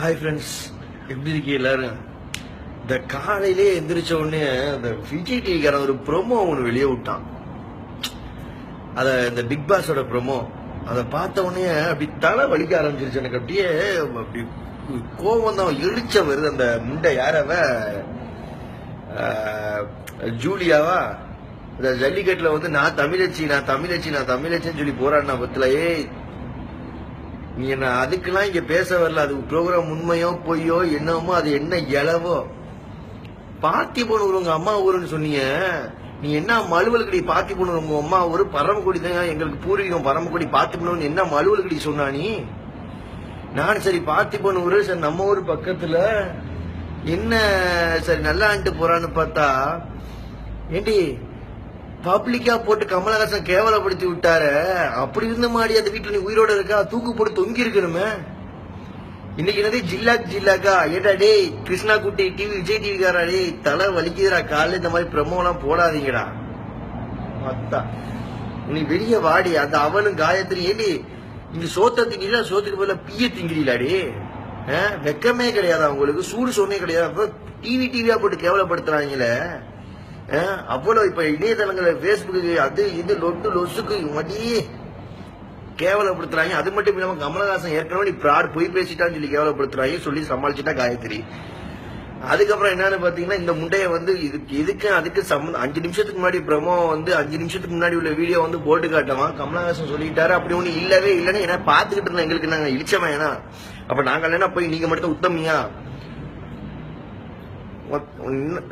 Hi friends எப்படி இருக்கீ எல்லாரும்? இந்த காலையிலே எந்திரிச்ச உடனே அந்த விஜய் டிவிக்காரன் ஒரு ப்ரோமோ ஒன்று வெளியே விட்டான். அத இந்த பிக் பாஸோட ப்ரோமோ அதை பார்த்த உடனே அப்படி தலை வலிக்க ஆரம்பிச்சிருச்சு. எனக்கு அப்படியே அப்படி கோபம் தான் எழுச்ச வருது. அந்த முண்டை யாரவ ஜூலியாவா? இந்த ஜல்லிக்கட்டில் வந்து நான் தமிழச்சி நான் தமிழச்சி நான் தமிழச்சின்னு சொல்லி போராடினா பத்துல ஏய் நீ என்ன அதுக்கெல்லாம் இங்க பேச வரல. அது ப்ரோக்ராம் உண்மையோ பொய்யோ என்னமோ அது என்ன இளவோ? பார்த்திபன் ஊர் உங்க அம்மா ஊருன்னு சொன்னீங்க. நீ என்ன மலுவல்கடி பார்த்திபன் உங்க அம்மா ஊரு பரமக்குடி தான். எங்களுக்கு பூர்வீகம் பரமக்குடி பார்த்திபன் என்ன மலுவல்கடி சொன்னா நீ? நான் சரி பார்த்திபன் ஊரு சரி நம்ம ஊர் பக்கத்துல. என்ன சரி நல்லா ஆண்டு போறான்னு பார்த்தா ஏண்டி பப்ளிக்கா போட்டு கமலஹாசன் கேவலப்படுத்தி விட்டாரு அப்படி இருந்த மாதிரி அந்த வீட்டுல நீ உயிரோட இருக்கா? தூக்கு போட்டு தொங்கி இருக்கணுமே. இன்னைக்கு என்னது? ஜில்லாக் ஜில்லாக்கா? ஏடா டேய் கிருஷ்ணா குட்டி டிவி விஜய் டிவி காரா டேய் தலை வலிக்குதுடா காலைல இந்த மாதிரி பிரமோ எல்லாம் போடாதீங்கடா. அத்தா. நீ வெளிய வாடி அந்த அவனும் காயத்ரி ஏடி இங்க சோத்த திங்கிறீங்களா சோத்துக்கு போல பிய திங்கிறீங்களாடி வெக்கமே கிடையாது அவங்களுக்கு சூடு சொன்னே கிடையாது. டிவி டிவியா போட்டு கேவலப்படுத்துறாங்களே. அவ்வளவு இப்ப இணையதளங்கள் பேஸ்புக்கு அது இது லொட்டு லொசுக்கு மடி கேவலப்படுத்துறாங்க. அது மட்டும் இல்லாம கமலஹாசன் ஏற்கனவே நீ ப்ராட் போய் பேசிட்டான்னு சொல்லி கேவலப்படுத்துறாங்க சொல்லி சமாளிச்சுட்டா காயத்ரி. அதுக்கப்புறம் என்னன்னு பாத்தீங்கன்னா இந்த முண்டைய வந்து இதுக்கு இதுக்கு அதுக்கு சம்மந்தம் அஞ்சு நிமிஷத்துக்கு முன்னாடி பிரமோ வந்து அஞ்சு நிமிஷத்துக்கு முன்னாடி உள்ள வீடியோ வந்து போட்டு காட்டவா? கமலஹாசன் சொல்லிட்டாரு அப்படி ஒண்ணு இல்லவே இல்லைன்னு ஏன்னா பாத்துக்கிட்டு இருந்தேன். எங்களுக்கு நாங்க இழிச்சவன் ஏன்னா? அப்ப நாங்க என்ன போய் நீங்க மட்டும் உத்தமியா?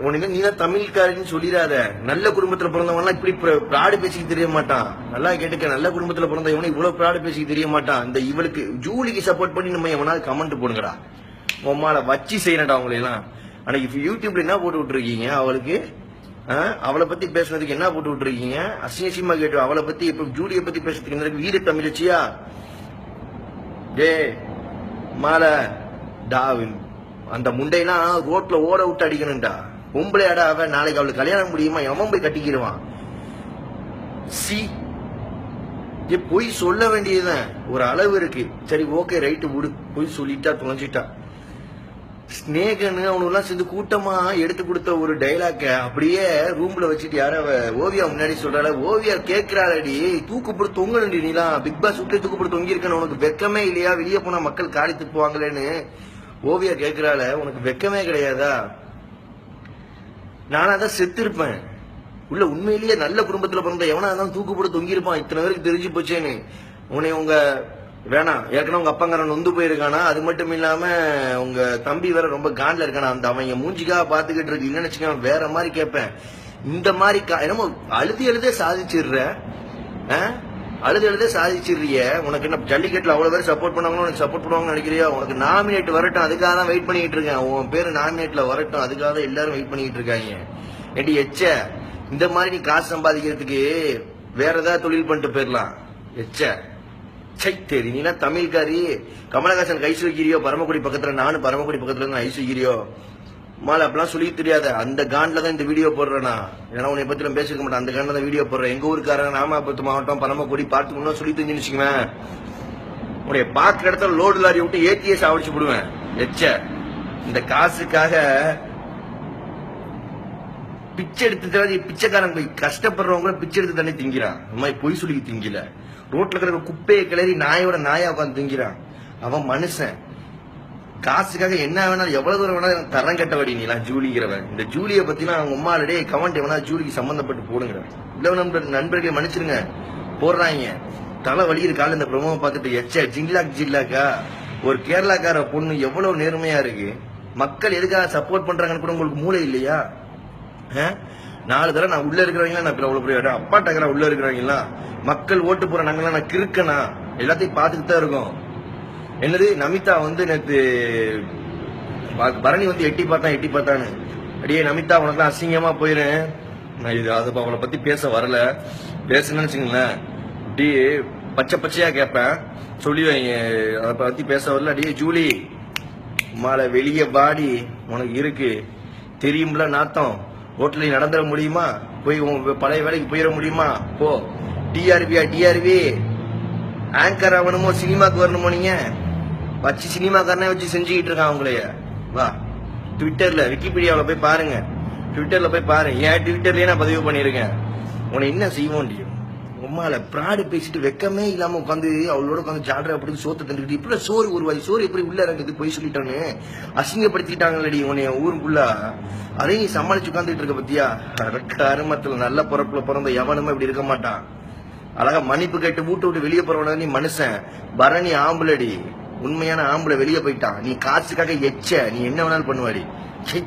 உனக்கு நீ தான் தமிழ்காரின்னு சொல்லிடாத. நல்ல குடும்பத்துல பிறந்தவன்லாம் இப்படி ப்ராடு பேசிக்க தெரிய மாட்டான். நல்லா கேட்டுக்க நல்ல குடும்பத்துல பிறந்த இவனை இவ்வளவு பிராடு பேசிக்க தெரிய மாட்டான். இந்த இவளுக்கு ஜூலிக்கு சப்போர்ட் பண்ணி நம்ம எவனாவது கமெண்ட் போடுங்கடா. உம்மால வச்சு செய்யணடா அவங்களை எல்லாம் அன்னைக்கு யூடியூப்ல என்ன போட்டு விட்டுருக்கீங்க அவளுக்கு? அவளை பத்தி பேசுனதுக்கு என்ன போட்டு விட்டுருக்கீங்க? அசிங்க அசிங்கமா கேட்டு அவளை பத்தி இப்ப ஜூலியை பத்தி பேசுறதுக்கு என்ன வீர தமிழச்சியா டே மாலை டாவின். அந்த முண்டையெல்லாம் ரோட்ல ஓட விட்டு அடிக்கணும்டா. பொம்பளையாடா அவன். நாளைக்கு அவளுக்கு கல்யாணம் முடியுமா? எவன் போய் கட்டிக்கிடுவான் சி. ஏ பொய் சொல்ல வேண்டியதுதான். ஒரு அளவு இருக்கு. சரி ஓகே ரைட்டு விடு. பொய் சொல்லிட்டா தொலைஞ்சிட்டா. ஸ்னேகன்னு அவனுலாம் சேர்ந்து கூட்டமா எடுத்து கொடுத்த ஒரு டைலாக்க அப்படியே ரூம்ல வச்சுட்டு யார ஓவியா முன்னாடி சொல்றாள ஓவியா கேட்கிறாளடி தூக்கு போட்டு தொங்கணுண்டி நீலாம். பிக் பாஸ் விட்டு தூக்கு போட்டு தொங்கி இருக்கணும் உனக்கு வெக்கமே இல்லையா? வெளியே போனா மக்கள் காரி துப்புவாங்களேன்னு ஓவியா கேக்குறாள உனக்கு வெக்கமே கிடையாதா? நானா தான் செத்திருப்பேன். உள்ள உண்மையிலேயே நல்ல குடும்பத்துல பிறந்த எவனா தான் தூக்கு போட்டு தொங்கியிருப்பான். இத்தனை பேருக்கு தெரிஞ்சு போச்சேன்னு. உன்னை உங்க வேணாம் ஏற்கனவே உங்க அப்பங்காரன் நொந்து போயிருக்கானா? அது மட்டும் இல்லாம உங்க தம்பி வேற ரொம்ப காண்ட்ல இருக்கானா? அந்த அவங்க மூஞ்சிக்காக பாத்துக்கிட்டு இருக்கு. இல்லைன்னு வச்சுக்கோங்க வேற மாதிரி கேட்பேன். இந்த மாதிரி கா- என்னமோ அழுதி அழுதே சாதிச்சிடுற. ஆ? அழுது எழுதே சாதிச்சிடுறிய. உனக்கு என்ன ஜல்லிக்கட்டுல அவ்வளவு பேர் சப்போர்ட் பண்ணாங்களோ உனக்கு சப்போர்ட் பண்ணுவாங்கன்னு நினைக்கிறியா? உனக்கு நாமினேட் வரட்டும் அதுக்காக தான் வெயிட் பண்ணிட்டு இருக்கேன். உன் பேர் நாமினேட்ல வரட்டும் அதுக்காக தான் எல்லாரும் வெயிட் பண்ணிட்டு இருக்காங்க. எடி எச்ச இந்த மாதிரி நீ காசு சம்பாதிக்கிறதுக்கு வேற ஏதாவது தொழில் பண்ணிட்டு போயிடலாம் எச்ச சை தெரி நீனா தமிழ்காரி? கமலஹாசன் கை சுக்கிறியோ பரமக்குடி பக்கத்துல நானும் பரமக்குடி பக்கத்துல இருந்து ஐ மாலை அப்படிலாம் சொல்லி தெரியாத. அந்த காண்ட்ல தான் இந்த வீடியோ போடுறேன்? ஏன்னா உன்னை பத்தி நான் மாட்டேன். அந்த காண்ட்ல தான் வீடியோ போடுறேன். எங்க ஊருக்காரன் நாமபுரத்து மாவட்டம் பரமக்குடி பார்த்து முன்னா சொல்லி தெரிஞ்சுன்னு வச்சுக்குவேன் உடைய பாக்குற இடத்துல லோடு லாரி விட்டு ஏடிஎஸ் சாவடிச்சு விடுவேன். எச்ச. இந்த காசுக்காக பிச்சை எடுத்து தராது பிச்சைக்காரன் போய் கஷ்டப்படுறவங்க பிச்சை எடுத்து தானே திங்கிறான். இந்த மாதிரி பொய் சொல்லி திங்கல. ரோட்ல கிடக்கிற குப்பையை கிளறி நாயோட நாயா உட்காந்து திங்கிறான். அவன் மனுஷன். காசுக்காக என்ன வேணாலும் எவ்வளவு தூரம் வேணாலும் தரம் கட்டவடி நீலாம் ஜூலிங்கிறவன். இந்த ஜூலியை பத்திலாம் அவங்க அம்மாடே கமெண்ட் எவனா ஜூலிக்கு சம்பந்தப்பட்டு போடுங்க இல்ல நண்பர் நண்பர்களை மன்னிச்சிருங்க போடுறாங்க. தலை வலியுது கால இந்த பிரமோவை பார்த்துட்டு எச்ச ஜிங்லாக் ஜில்லாக்கா ஒரு கேரளாக்கார பொண்ணு எவ்வளவு நேர்மையா இருக்கு? மக்கள் எதுக்காக சப்போர்ட் பண்றாங்கன்னு கூட உங்களுக்கு மூளை இல்லையா? நாலு தடவை நான் உள்ள இருக்கிறவங்களா நான் அவ்வளவு பெரிய அப்பா டக்கரா உள்ள இருக்கிறவங்களா மக்கள் ஓட்டு போற நாங்களாம் நான் கிறுக்கனா? எல்லாத்தையும் பார்த்துட்டு தான் இருக்கோம். என்னது நமிதா வந்து நேற்று பரணி வந்து எட்டி பார்த்தா எட்டி பார்த்தான்னு. அடியே நமிதா உனக்கு அசிங்கமா போயிடுறேன் நான் இது அது அவளை பத்தி பேச வரல. பேசுனேன்னு வச்சுங்களேன் அப்படியே பச்சை பச்சையா கேட்பேன். சொல்லி அதை பத்தி பேச வரல. அடியே ஜூலி மாலை வெளியே பாடி உனக்கு இருக்கு. தெரியும்ல நாத்தம். ஹோட்டலில் நடந்துட முடியுமா? போய் உன் பழைய வேலைக்கு போயிட முடியுமா? போ. டிஆர்பியா டிஆர்பி. ஆங்கர் ஆகணுமோ சினிமாக்கு வரணுமோ நீங்க? வச்சு சினிமாக்காரனே வச்சு செஞ்சுக்கிட்டு இருக்கான் அவங்களைய வா. ட்விட்டர்ல விக்கிபீடியாவில் போய் பாருங்க. ட்விட்டர்ல போய் பாருங்க ஏன் ட்விட்டர்லயே நான் பதிவு பண்ணியிருக்கேன். உன்னை என்ன செய்வோம் உமால உம்மால பேசிட்டு வெக்கமே இல்லாம உட்காந்து அவளோட உட்காந்து ஜாடுற அப்படி சோத்த தந்துக்கிட்டு இப்படி சோறு உருவாய் சோறு எப்படி உள்ள இறங்குது போய் சொல்லிட்டானு? அசிங்கப்படுத்திட்டாங்களடி உன்னைய ஊருக்குள்ள. அதையும் நீ சமாளிச்சு உட்காந்துட்டு இருக்க பத்தியா? கருமத்துல நல்ல பிறப்புல பிறந்த எவனுமே இப்படி இருக்க மாட்டான். அழகா மன்னிப்பு கேட்டு வீட்டு விட்டு வெளியே போறவன நீ மனுஷன். பரணி ஆம்பளடி. உண்மையான ஆம்பளை வெளியே போயிட்டான். நீ காசுக்காக எச்ச. நீ என்ன வேணாலும் பண்ணுவாடி. சை